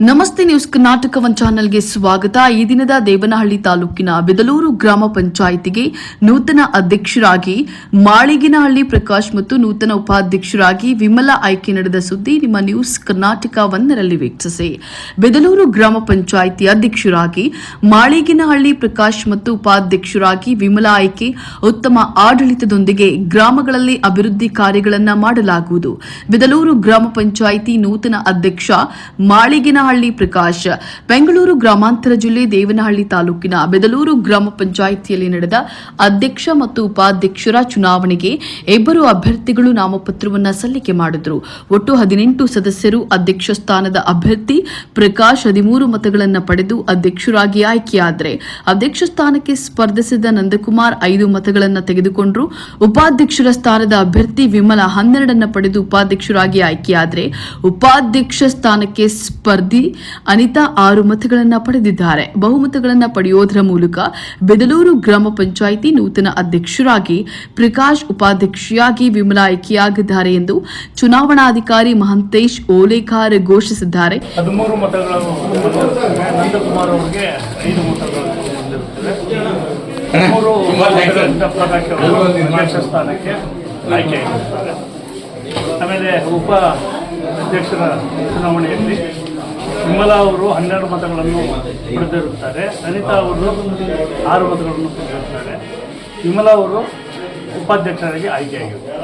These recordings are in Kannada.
ನಮಸ್ತೆ ನ್ಯೂಸ್ ಕರ್ನಾಟಕ ಒನ್ ಚಾನೆಲ್ಗೆ ಸ್ವಾಗತ. ಈ ದಿನದ ದೇವನಹಳ್ಳಿ ತಾಲೂಕಿನ ಬಿದಲೂರು ಗ್ರಾಮ ಪಂಚಾಯಿತಿಗೆ ನೂತನ ಅಧ್ಯಕ್ಷರಾಗಿ ಮಾಳಿಗಿನಹಳ್ಳಿ ಪ್ರಕಾಶ್ ಮತ್ತು ನೂತನ ಉಪಾಧ್ಯಕ್ಷರಾಗಿ ವಿಮಲ ಆಯ್ಕೆ ನಡೆದ ಸುದ್ದಿ ನಿಮ್ಮ ನ್ಯೂಸ್ ಕರ್ನಾಟಕ ಒಂದರಲ್ಲಿ ವೀಕ್ಷಿಸಿ. ಬೆದಲೂರು ಗ್ರಾಮ ಪಂಚಾಯಿತಿ ಅಧ್ಯಕ್ಷರಾಗಿ ಮಾಳಿಗಿನಹಳ್ಳಿ ಪ್ರಕಾಶ್ ಮತ್ತು ಉಪಾಧ್ಯಕ್ಷರಾಗಿ ವಿಮಲ ಆಯ್ಕೆ ಉತ್ತಮ ಆಡಳಿತದೊಂದಿಗೆ ಗ್ರಾಮಗಳಲ್ಲಿ ಅಭಿವೃದ್ಧಿ ಕಾರ್ಯಗಳನ್ನು ಮಾಡಲಾಗುವುದು. ಬಿದಲೂರು ಗ್ರಾಮ ಪಂಚಾಯಿತಿ ನೂತನ ಅಧ್ಯಕ್ಷ ಮಾಳಿಗಿನಹಳ್ಳಿ ಪ್ರಕಾಶ್. ಬೆಂಗಳೂರು ಗ್ರಾಮಾಂತರ ಜಿಲ್ಲೆ ದೇವನಹಳ್ಳಿ ತಾಲೂಕಿನ ಬೆದಲೂರು ಗ್ರಾಮ ಪಂಚಾಯಿತಿಯಲ್ಲಿ ನಡೆದ ಅಧ್ಯಕ್ಷ ಮತ್ತು ಉಪಾಧ್ಯಕ್ಷರ ಚುನಾವಣೆಗೆ ಇಬ್ಬರು ಅಭ್ಯರ್ಥಿಗಳು ನಾಮಪತ್ರವನ್ನು ಸಲ್ಲಿಕೆ ಮಾಡಿದರು. ಒಟ್ಟು ಹದಿನೆಂಟು ಸದಸ್ಯರು ಅಧ್ಯಕ್ಷ ಸ್ಥಾನದ ಅಭ್ಯರ್ಥಿ, ಪ್ರಕಾಶ್ ಹದಿಮೂರು ಮತಗಳನ್ನು ಪಡೆದು ಅಧ್ಯಕ್ಷರಾಗಿ ಆಯ್ಕೆಯಾದರೆ. ಅಧ್ಯಕ್ಷ ಸ್ಥಾನಕ್ಕೆ ಸ್ಪರ್ಧಿಸಿದ ನಂದಕುಮಾರ್ ಐದು ಮತಗಳನ್ನು ತೆಗೆದುಕೊಂಡರು. ಉಪಾಧ್ಯಕ್ಷರ ಸ್ಥಾನದ ಅಭ್ಯರ್ಥಿ ವಿಮಲ ಹನ್ನೆರಡನ್ನು ಪಡೆದು ಉಪಾಧ್ಯಕ್ಷರಾಗಿ ಆಯ್ಕೆಯಾದರೆ. ಉಪಾಧ್ಯಕ್ಷ ಸ್ಥಾನಕ್ಕೆ ಸ್ಪರ್ಧಿ ಅನಿತಾ ಆರು ಮತಗಳನ್ನು ಪಡೆದಿದ್ದಾರೆ. ಬಹುಮತಗಳನ್ನು ಪಡೆಯೋದರ ಮೂಲಕ ಬೆದಲೂರು ಗ್ರಾಮ ಪಂಚಾಯಿತಿ ನೂತನ ಅಧ್ಯಕ್ಷರಾಗಿ ಪ್ರಕಾಶ್ ಉಪಾಧ್ಯಕ್ಷೆಯಾಗಿ ವಿಮಲಾ ಆಯ್ಕೆಯಾಗಿದ್ದಾರೆ ಎಂದು ಚುನಾವಣಾಧಿಕಾರಿ ಮಹಂತೇಶ್ ಓಲೇಕಾರ್ ಘೋಷಿಸಿದ್ದಾರೆ. ಆಯ್ಕೆಯಾಗಿರುತ್ತಾರೆ ಆಮೇಲೆ ಉಪ ಅಧ್ಯಕ್ಷರ ಚುನಾವಣೆಯಲ್ಲಿ ವಿಮಲಾ ಅವರು ಹನ್ನೆರಡು ಮತಗಳನ್ನು ಪಡೆದಿರುತ್ತಾರೆ. ಅನಿತಾ ಅವರು ಆರು ಮತಗಳನ್ನು ಪಡೆದಿರುತ್ತಾರೆ. ವಿಮಲಾ ಅವರು ಉಪಾಧ್ಯಕ್ಷರಾಗಿ ಆಯ್ಕೆಯಾಗಿದ್ದಾರೆ.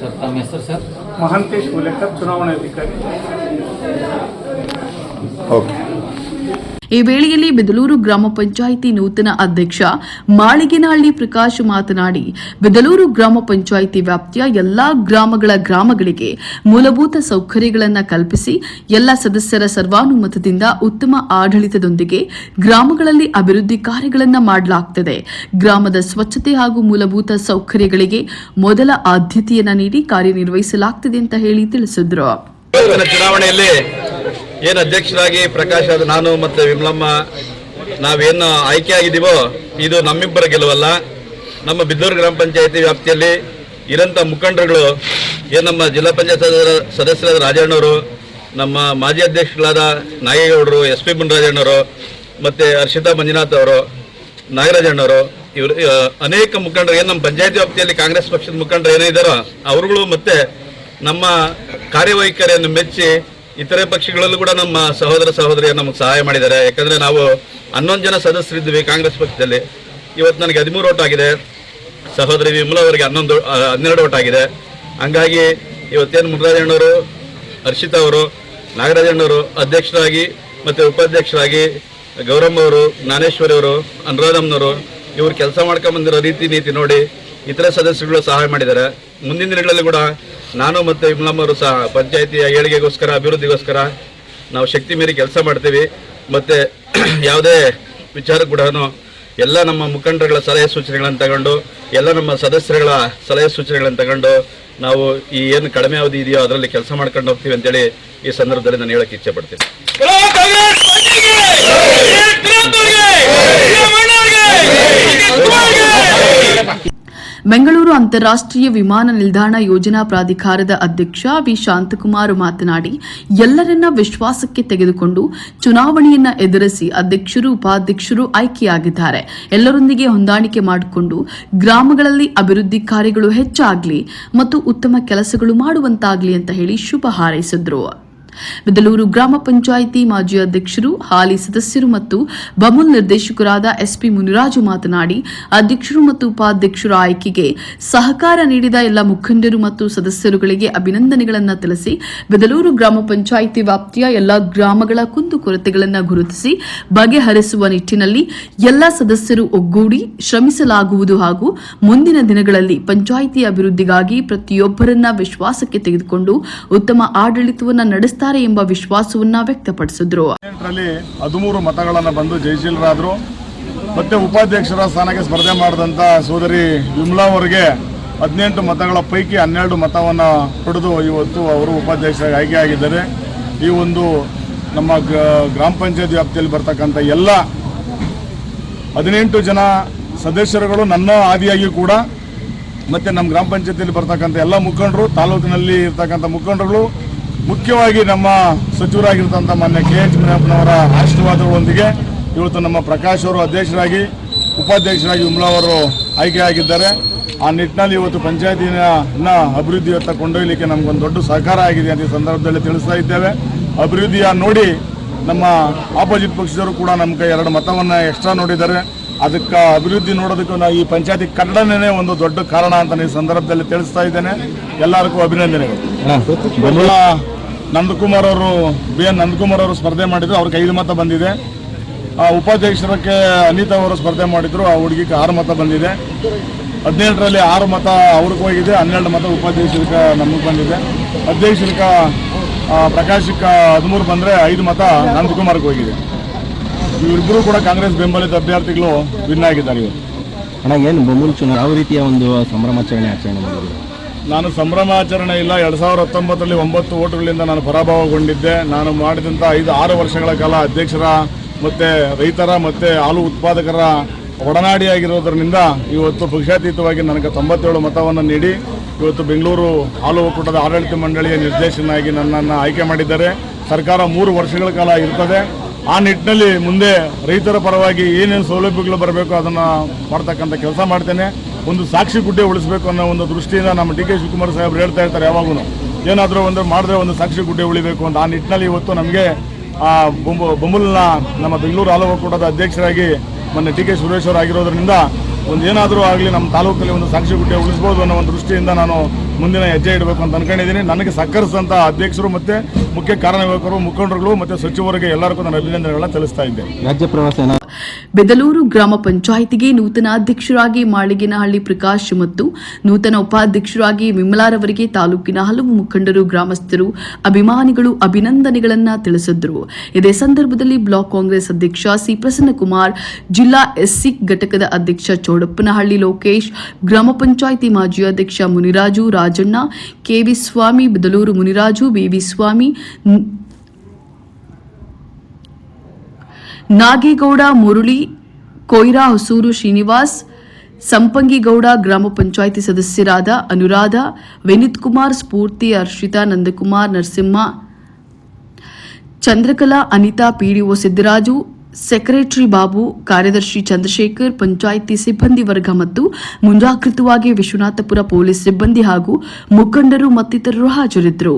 ಸರ್ ತಮ್ಮ ಹೆಸರು ಸರ್? ಮಹಾಂತೇಶ್ ಹುಲೇಕರ್ ಚುನಾವಣಾಧಿಕಾರಿ ಈ ವೇಳೆಯಲ್ಲಿ ಬೆದಲೂರು ಗ್ರಾಮ ಪಂಚಾಯಿತಿ ನೂತನ ಅಧ್ಯಕ್ಷ ಮಾಳಿಗೆನಹಳ್ಳಿ ಪ್ರಕಾಶ್ ಮಾತನಾಡಿ, ಬೆದಲೂರು ಗ್ರಾಮ ಪಂಚಾಯಿತಿ ವ್ಯಾಪ್ತಿಯ ಎಲ್ಲಾ ಗ್ರಾಮಗಳ ಗ್ರಾಮಗಳಿಗೆ ಮೂಲಭೂತ ಸೌಕರ್ಯಗಳನ್ನು ಕಲ್ಪಿಸಿ ಎಲ್ಲ ಸದಸ್ಯರ ಸರ್ವಾನುಮತದಿಂದ ಉತ್ತಮ ಆಡಳಿತದೊಂದಿಗೆ ಗ್ರಾಮಗಳಲ್ಲಿ ಅಭಿವೃದ್ಧಿ ಕಾರ್ಯಗಳನ್ನು ಮಾಡಲಾಗುತ್ತದೆ ಗ್ರಾಮದ ಸ್ವಚ್ಛತೆ ಹಾಗೂ ಮೂಲಭೂತ ಸೌಕರ್ಯಗಳಿಗೆ ಮೊದಲ ಆದ್ಯತೆಯನ್ನು ನೀಡಿ ಕಾರ್ಯನಿರ್ವಹಿಸಲಾಗುತ್ತದೆ ಅಂತ ಹೇಳಿ ತಿಳಿಸಿದ್ರು. ಏನು ಅಧ್ಯಕ್ಷರಾಗಿ ಪ್ರಕಾಶ್ ಆದ ನಾನು ಮತ್ತು ವಿಮಲಮ್ಮ ನಾವೇನು ಆಯ್ಕೆಯಾಗಿದ್ದೀವೋ, ಇದು ನಮ್ಮಿಬ್ಬರ ಗೆಲುವಲ್ಲ. ನಮ್ಮ ಬಿದ್ದೂರು ಗ್ರಾಮ ಪಂಚಾಯತಿ ವ್ಯಾಪ್ತಿಯಲ್ಲಿ ಇರೋಂಥ ಮುಖಂಡರುಗಳು, ಏನು ನಮ್ಮ ಜಿಲ್ಲಾ ಪಂಚಾಯತ್ ಸದಸ್ಯರ- ಸದಸ್ಯರಾದ ರಾಜಣ್ಣವರು, ನಮ್ಮ ಮಾಜಿ ಅಧ್ಯಕ್ಷರಾದ ನಾಗೇಗೌಡರು, ಎಸ್ ಪಿ ಮುನರಾಜಣ್ಣವರು, ಮತ್ತು ಹರ್ಷಿತಾ ಮಂಜುನಾಥ್ ಅವರು, ನಾಗರಾಜಣ್ಣವರು, ಇವರು ಅನೇಕ ಮುಖಂಡರು, ಏನು ನಮ್ಮ ಪಂಚಾಯತಿ ವ್ಯಾಪ್ತಿಯಲ್ಲಿ ಕಾಂಗ್ರೆಸ್ ಪಕ್ಷದ ಮುಖಂಡರು ಏನೇ ಇದ್ದಾರೋ, ಅವರುಗಳು ಮತ್ತು ನಮ್ಮ ಕಾರ್ಯವೈಖರಿಯನ್ನು ಮೆಚ್ಚಿ ಇತರೆ ಪಕ್ಷಗಳಲ್ಲೂ ಕೂಡ ನಮ್ಮ ಸಹೋದರ ಸಹೋದರಿಯರು ನಮಗೆ ಸಹಾಯ ಮಾಡಿದ್ದಾರೆ. ಯಾಕಂದರೆ ನಾವು ಹನ್ನೊಂದು ಜನ ಸದಸ್ಯರಿದ್ವಿ ಕಾಂಗ್ರೆಸ್ ಪಕ್ಷದಲ್ಲಿ. ಇವತ್ತು ನನಗೆ ಹದಿಮೂರು ಓಟ್ ಆಗಿದೆ. ಸಹೋದರಿ ವಿಮಲ ಅವರಿಗೆ ಹನ್ನೊಂದು ಹನ್ನೆರಡು ಓಟ್ ಆಗಿದೆ. ಹಂಗಾಗಿ ಇವತ್ತೇನು ಮುರುಘರಾಜಣ್ಣವರು ಹರ್ಷಿತಾ ಅವರು ನಾಗರಾಜಣ್ಣವರು ಅಧ್ಯಕ್ಷರಾಗಿ ಮತ್ತು ಉಪಾಧ್ಯಕ್ಷರಾಗಿ ಗೌರಮ್ಮ ಅವರು, ಜ್ಞಾನೇಶ್ವರಿ ಅವರು ಅನುರಾಧಮ್ನವರು ಇವರು ಕೆಲಸ ಮಾಡ್ಕೊಂಬಂದಿರೋ ರೀತಿ ನೀತಿ ನೋಡಿ ಇತರ ಸದಸ್ಯರುಗಳು ಸಹಾಯ ಮಾಡಿದ್ದಾರೆ. ಮುಂದಿನ ದಿನಗಳಲ್ಲಿ ಕೂಡ ನಾನು ಮತ್ತು ಇಮ್ಲಮ್ಮರು ಸಹ ಪಂಚಾಯಿತಿಯ ಏಳಿಗೆಗೋಸ್ಕರ, ಅಭಿವೃದ್ಧಿಗೋಸ್ಕರ ನಾವು ಶಕ್ತಿ ಮೀರಿ ಕೆಲಸ ಮಾಡ್ತೀವಿ. ಮತ್ತು ಯಾವುದೇ ವಿಚಾರ ಕೂಡ ಎಲ್ಲ ನಮ್ಮ ಮುಖಂಡರುಗಳ ಸಲಹೆ ಸೂಚನೆಗಳನ್ನು ತಗೊಂಡು, ಎಲ್ಲ ನಮ್ಮ ಸದಸ್ಯರುಗಳ ಸಲಹೆ ಸೂಚನೆಗಳನ್ನು ತಗೊಂಡು ನಾವು ಈ ಏನು ಕಡಿಮೆ ಅವಧಿ ಇದೆಯೋ ಅದರಲ್ಲಿ ಕೆಲಸ ಮಾಡ್ಕೊಂಡು ಹೋಗ್ತೀವಿ ಅಂತೇಳಿ ಈ ಸಂದರ್ಭದಲ್ಲಿ ನಾನು ಹೇಳಕ್ಕೆ ಇಚ್ಛೆ ಪಡ್ತೀನಿ. ಬೆಂಗಳೂರು ಅಂತಾರಾಷ್ಟ್ರೀಯ ವಿಮಾನ ನಿಲ್ದಾಣ ಯೋಜನಾ ಪ್ರಾಧಿಕಾರದ ಅಧ್ಯಕ್ಷ ವಿ. ಶಾಂತಕುಮಾರ್ ಮಾತನಾಡಿ, ಎಲ್ಲರನ್ನ ವಿಶ್ವಾಸಕ್ಕೆ ತೆಗೆದುಕೊಂಡು ಚುನಾವಣೆಯನ್ನ ಎದುರಿಸಿ ಅಧ್ಯಕ್ಷರು, ಉಪಾಧ್ಯಕ್ಷರು ಆಯ್ಕೆಯಾಗಿದ್ದಾರೆ. ಎಲ್ಲರೊಂದಿಗೆ ಹೊಂದಾಣಿಕೆ ಮಾಡಿಕೊಂಡು ಗ್ರಾಮಗಳಲ್ಲಿ ಅಭಿವೃದ್ಧಿ ಕಾರ್ಯಗಳು ಹೆಚ್ಚಾಗಲಿ ಮತ್ತು ಉತ್ತಮ ಕೆಲಸಗಳು ಮಾಡುವಂತಾಗಲಿ ಅಂತ ಹೇಳಿ ಶುಭ ಹಾರೈಸಿದ್ರು. ಬೆದಲೂರು ಗ್ರಾಮ ಪಂಚಾಯಿತಿ ಮಾಜಿ ಅಧ್ಯಕ್ಷರು, ಹಾಲಿ ಸದಸ್ಯರು ಮತ್ತು ಬಮುಲ್ ನಿರ್ದೇಶಕರಾದ ಎಸ್ಪಿ ಮುನಿರಾಜು ಮಾತನಾಡಿ, ಅಧ್ಯಕ್ಷರು ಮತ್ತು ಉಪಾಧ್ಯಕ್ಷರ ಆಯ್ಕೆಗೆ ಸಹಕಾರ ನೀಡಿದ ಎಲ್ಲ ಮುಖಂಡರು ಮತ್ತು ಸದಸ್ಯರುಗಳಿಗೆ ಅಭಿನಂದನೆಗಳನ್ನು ತಿಳಿಸಿ, ಬೆದಲೂರು ಗ್ರಾಮ ಪಂಚಾಯಿತಿ ವ್ಯಾಪ್ತಿಯ ಎಲ್ಲ ಗ್ರಾಮಗಳ ಕುಂದುಕೊರತೆಗಳನ್ನು ಗುರುತಿಸಿ, ಬಗೆಹರಿಸುವ ನಿಟ್ಟಿನಲ್ಲಿ ಎಲ್ಲ ಸದಸ್ಯರು ಒಗ್ಗೂಡಿ ಶ್ರಮಿಸಲಾಗುವುದು ಹಾಗೂ ಮುಂದಿನ ದಿನಗಳಲ್ಲಿ ಪಂಚಾಯಿತಿ ಅಭಿವೃದ್ಧಿಗಾಗಿ ಪ್ರತಿಯೊಬ್ಬರನ್ನ ವಿಶ್ವಾಸಕ್ಕೆ ತೆಗೆದುಕೊಂಡು ಉತ್ತಮ ಆಡಳಿತವನ್ನು ನಡೆಸುತ್ತಾರೆ ಎಂಬ ವಿಶ್ವಾಸವನ್ನ ವ್ಯಕ್ತಪಡಿಸಿದ್ರು. ಹದಿಮೂರು ಮತಗಳನ್ನು ಬಂದು ಜಯಶೀಲರಾದರು. ಮತ್ತೆ ಉಪಾಧ್ಯಕ್ಷರ ಸ್ಥಾನಕ್ಕೆ ಸ್ಪರ್ಧೆ ಮಾಡಿದಂಥ ಸೋದರಿ ವಿಮ್ಲಾ ಅವರಿಗೆ ಹದಿನೆಂಟು ಮತಗಳ ಪೈಕಿ ಹನ್ನೆರಡು ಮತವನ್ನು ಪಡೆದು ಇವತ್ತು ಅವರು ಉಪಾಧ್ಯಕ್ಷರಾಗಿ ಆಯ್ಕೆಯಾಗಿದ್ದಾರೆ. ಈ ಒಂದು ನಮ್ಮ ಗ್ರಾಮ ಪಂಚಾಯತ್ ವ್ಯಾಪ್ತಿಯಲ್ಲಿ ಬರ್ತಕ್ಕಂಥ ಎಲ್ಲ ಹದಿನೆಂಟು ಜನ ಸದಸ್ಯರುಗಳು ನನ್ನ ಆದಿಯಾಗಿ ಕೂಡ, ಮತ್ತು ನಮ್ಮ ಗ್ರಾಮ ಪಂಚಾಯತಿಯಲ್ಲಿ ಬರ್ತಕ್ಕಂಥ ಎಲ್ಲ ಮುಖಂಡರು, ತಾಲೂಕಿನಲ್ಲಿ ಇರ್ತಕ್ಕಂಥ ಮುಖಂಡರುಗಳು ಮುಖ್ಯವಾಗಿ ನಮ್ಮ ಸಚಿವರಾಗಿರ್ತಂಥ ಮಾನ್ಯ ಕೆ ಎಚ್ ಮುನಿಯಪ್ಪನವರ ಆಶೀರ್ವಾದಗಳೊಂದಿಗೆ ಇವತ್ತು ನಮ್ಮ ಪ್ರಕಾಶ್ ಅವರು ಅಧ್ಯಕ್ಷರಾಗಿ ಉಪಾಧ್ಯಕ್ಷರಾಗಿ ವಿಮಲಾ ಅವರು ಆಯ್ಕೆಯಾಗಿದ್ದಾರೆ. ಆ ನಿಟ್ಟಿನಲ್ಲಿ ಇವತ್ತು ಪಂಚಾಯತಿನ ಅಭಿವೃದ್ಧಿಯತ್ತ ಕೊಂಡೊಯ್ಯಲಿಕ್ಕೆ ನಮಗೊಂದು ದೊಡ್ಡ ಸಹಕಾರ ಆಗಿದೆ ಅಂತ ಈ ಸಂದರ್ಭದಲ್ಲಿ ತಿಳಿಸ್ತಾ ಇದ್ದೇವೆ. ಅಭಿವೃದ್ಧಿಯ ನೋಡಿ ನಮ್ಮ ಆಪೋಸಿಟ್ ಪಕ್ಷದವರು ಕೂಡ ನಮ್ಮ ಕೈ ಎರಡು ಮತವನ್ನು ಎಕ್ಸ್ಟ್ರಾ ನೋಡಿದ್ದಾರೆ. ಅದಕ್ಕೆ ಅಭಿವೃದ್ಧಿ ನೋಡೋದಕ್ಕೂ ನಾವು ಈ ಪಂಚಾಯತಿ ಕಟ್ಟಡನೇ ಒಂದು ದೊಡ್ಡ ಕಾರಣ ಅಂತ ಈ ಸಂದರ್ಭದಲ್ಲಿ ತಿಳಿಸ್ತಾ ಇದ್ದೇನೆ. ಎಲ್ಲರಿಗೂ ಅಭಿನಂದನೆಗಳು. ನಂದಕುಮಾರ್ ಅವರು ಬಿ ಎನ್ ನಂದಕುಮಾರ್ ಅವರು ಸ್ಪರ್ಧೆ ಮಾಡಿದ್ರು ಅವ್ರಿಗೆ ಐದು ಮತ ಬಂದಿದೆ. ಆ, ಉಪಾಧ್ಯಕ್ಷರಕ್ಕೆ ಅನಿತಾ ಅವರು ಸ್ಪರ್ಧೆ ಮಾಡಿದ್ರು ಆ ಹುಡುಗಿಗೆ ಆರು ಮತ ಬಂದಿದೆ. ಹದಿನೆಂಟರಲ್ಲಿ ಆರು ಮತ ಅವ್ರಿಗೆ ಹೋಗಿದೆ ಹನ್ನೆರಡು ಮತ ಉಪಾಧ್ಯಕ್ಷರಿಗೆ ನಮಗೆ ಬಂದಿದೆ. ಅಧ್ಯಕ್ಷರಿಗೆ ಪ್ರಕಾಶಕ್ಕ ಹದಿಮೂರು ಬಂದರೆ ಐದು ಮತ ನಂದಕುಮಾರ್ಗೆ ಹೋಗಿದೆ. ಇವರಿಬ್ಬರು ಕೂಡ ಕಾಂಗ್ರೆಸ್ ಬೆಂಬಲಿತ ಅಭ್ಯರ್ಥಿಗಳು ವಿನ್ ಆಗಿದ್ದಾರೆ ಇವರು. ಅಣ್ಣ ಏನು ಬೊಮ್ಮಲ್ ಚುನಾವಣೆ ಯಾವ ರೀತಿಯ ಒಂದು ಸಂಭ್ರಮಾಚರಣೆ ಆಚರಣೆ ಮಾಡಿದ್ರು? ನಾನು ಸಂಭ್ರಮಾಚರಣೆ ಇಲ್ಲ. ಎರಡು ಸಾವಿರದ ಹತ್ತೊಂಬತ್ತರಲ್ಲಿ ಒಂಬತ್ತು ಓಟುಗಳಿಂದ ನಾನು ಪರಾಭವಗೊಂಡಿದ್ದೆ. ನಾನು ಮಾಡಿದಂಥ ಐದು, ಆರು ವರ್ಷಗಳ ಕಾಲ ಅಧ್ಯಕ್ಷರ ಮತ್ತು ರೈತರ ಮತ್ತು ಹಾಲು ಉತ್ಪಾದಕರ ಒಡನಾಡಿಯಾಗಿರೋದ್ರಿಂದ ಇವತ್ತು ಪಕ್ಷಾತೀತವಾಗಿ ನನಗೆ ತೊಂಬತ್ತೇಳು ಮತವನ್ನು ನೀಡಿ ಇವತ್ತು ಬೆಂಗಳೂರು ಹಾಲು ಒಕ್ಕೂಟದ ಆಡಳಿತ ಮಂಡಳಿಯ ನಿರ್ದೇಶನಾಗಿ ನನ್ನನ್ನು ಆಯ್ಕೆ ಮಾಡಿದ್ದಾರೆ. ಸರ್ಕಾರ ಮೂರು ವರ್ಷಗಳ ಕಾಲ ಇರ್ತದೆ. ಆ ನಿಟ್ಟಿನಲ್ಲಿ ಮುಂದೆ ರೈತರ ಪರವಾಗಿ ಏನೇನು ಸೌಲಭ್ಯಗಳು ಬರಬೇಕು ಅದನ್ನು ಮಾಡ್ತಕ್ಕಂಥ ಕೆಲಸ ಮಾಡ್ತೇನೆ. ಒಂದು ಸಾಕ್ಷಿ ಗುಡ್ಡೆ ಉಳಿಸಬೇಕು ಅನ್ನೋ ಒಂದು ದೃಷ್ಟಿಯಿಂದ ನಮ್ಮ ಡಿ ಕೆ ಶಿವಕುಮಾರ್ ಸಾಹೇಬ್ರು ಹೇಳ್ತಾ ಇರ್ತಾರೆ ಯಾವಾಗೂ ಏನಾದರೂ ಒಂದು ಮಾಡಿದ್ರೆ ಒಂದು ಸಾಕ್ಷಿ ಗುಡ್ಡೆ ಉಳಿಬೇಕು ಅಂತ ಆ ನಿಟ್ಟಿನಲ್ಲಿ ಇವತ್ತು ನಮಗೆ ಆ ಬೊಂಬು ಬೊಂಬಲ್ನ ನಮ್ಮ ಬೆಂಗಳೂರು ಒಕ್ಕೂಟದ ಅಧ್ಯಕ್ಷರಾಗಿ ಮೊನ್ನೆ ಡಿ ಕೆ ಸುರೇಶ್ ಅವರು ಆಗಿರೋದ್ರಿಂದ ಒಂದು ಏನಾದರೂ ಆಗಲಿ ನಮ್ಮ ತಾಲೂಕಲ್ಲಿ ಒಂದು ಸಾಕ್ಷಿ ಗುಡ್ಡೆ ಉಳಿಸ್ಬೋದು ಅನ್ನೋ ಒಂದು ದೃಷ್ಟಿಯಿಂದ ನಾನು ಮುಂದಿನ ಹೆಜ್ಜೆ ಇಡಬೇಕು ಅಂತ ಅನ್ಕೊಂಡಿದ್ದೀನಿ. ನನಗೆ ಸಹಕರಿಸಿದಂಥ ಅಧ್ಯಕ್ಷರು ಮತ್ತು ಮುಖ್ಯ ಕಾರ್ಯನಿರ್ವಾಹಕರು, ಮುಖಂಡರುಗಳು ಮತ್ತು ಸಚಿವರಿಗೆ ಎಲ್ಲರಿಗೂ ನಾನು ಅಭಿನಂದನೆಗಳನ್ನ ತಿಳಿಸ್ತಾ ಇದ್ದೆ ರಾಜ್ಯ ಪ್ರವಾಸ ಬೆದಲೂರು ಗ್ರಾಮ ಪಂಚಾಯಿತಿಗೆ ನೂತನ ಅಧ್ಯಕ್ಷರಾಗಿ ಮಾಳಿಗೆನಹಳ್ಳಿ ಪ್ರಕಾಶ್ ಮತ್ತು ನೂತನ ಉಪಾಧ್ಯಕ್ಷರಾಗಿ ವಿಮಲಾರವರಿಗೆ ತಾಲೂಕಿನ ಹಲವು ಮುಖಂಡರು, ಗ್ರಾಮಸ್ಥರು ಅಭಿಮಾನಿಗಳು ಅಭಿನಂದನೆಗಳನ್ನು ತಿಳಿಸಿದರು. ಇದೇ ಸಂದರ್ಭದಲ್ಲಿ ಬ್ಲಾಕ್ ಕಾಂಗ್ರೆಸ್ ಅಧ್ಯಕ್ಷ ಸಿ ಪ್ರಸನ್ನಕುಮಾರ್, ಜಿಲ್ಲಾ ಎಸ್ಸಿ ಘಟಕದ ಅಧ್ಯಕ್ಷ ಚೌಡಪ್ಪನಹಳ್ಳಿ ಲೋಕೇಶ್, ಗ್ರಾಮ ಪಂಚಾಯಿತಿ ಮಾಜಿ ಅಧ್ಯಕ್ಷ ಮುನಿರಾಜು ರಾಜಣ್ಣ ಕೆವಿ ಸ್ವಾಮಿ, ಬೆದಲೂರು ಮುನಿರಾಜು ಬಿವಿ ಸ್ವಾಮಿ ನಾಗೇಗೌಡ, ಮುರುಳಿ, ಕೊಯ್ರಾ, ಹೊಸೂರು ಶ್ರೀನಿವಾಸ್, ಸಂಪಂಗಿಗೌಡ ಗ್ರಾಮ ಪಂಚಾಯಿತಿ ಸದಸ್ಯರಾದ ಅನುರಾಧ, ವಿನಿತ್ ಕುಮಾರ್, ಸ್ಫೂರ್ತಿ, ಹರ್ಷಿತಾ, ನಂದಕುಮಾರ್, ನರಸಿಂಹ, ಚಂದ್ರಕಲಾ, ಅನಿತಾ, ಪಿಡಿಒ ಸಿದ್ದರಾಜು, ಸೆಕ್ರೆಟರಿ ಬಾಬು, ಕಾರ್ಯದರ್ಶಿ ಚಂದ್ರಶೇಖರ್, ಪಂಚಾಯಿತಿ ಸಿಬ್ಬಂದಿ ವರ್ಗ ಮತ್ತು ಮುಂಜಾಗೃತವಾಗಿ ವಿಶ್ವನಾಥಪುರ ಪೊಲೀಸ್ ಸಿಬ್ಬಂದಿ ಹಾಗೂ ಮುಖಂಡರು ಮತ್ತಿತರರು ಹಾಜರಿದ್ದರು.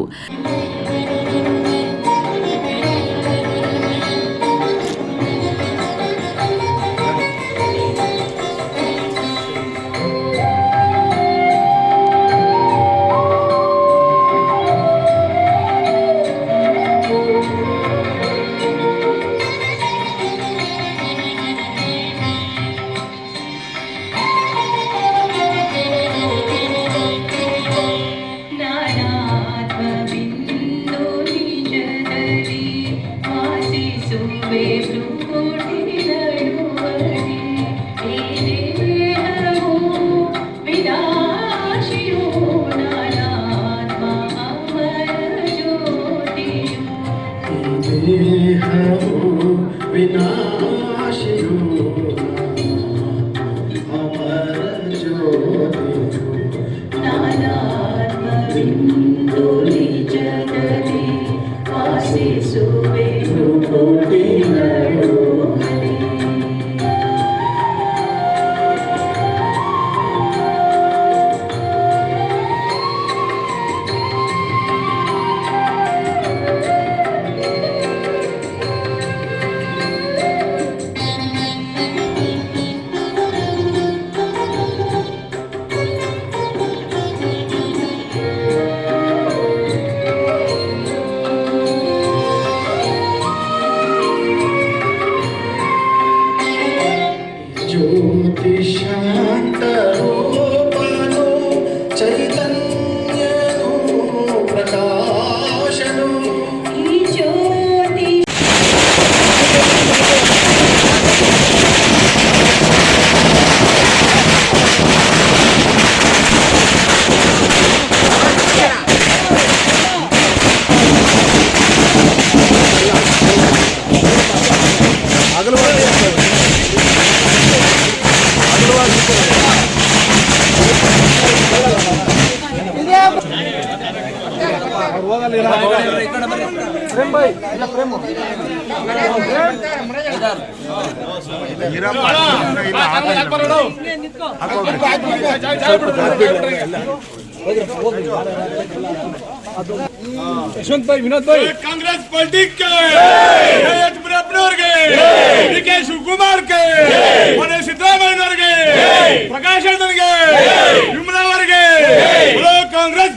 ಕಾಂಗ್ರೆಸ್ ಪಾರ್ಟಿಗೆ ಡಿ ಕೆ ಶಿವಕುಮಾರ್ ಸಿದ್ದರಾಮಯ್ಯನವರಿಗೆ ಪ್ರಕಾಶ್ ಅವರಿಗೆ ವಿಮಲಾ ಅವರಿಗೆ ಕಾಂಗ್ರೆಸ್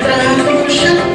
奋不顾身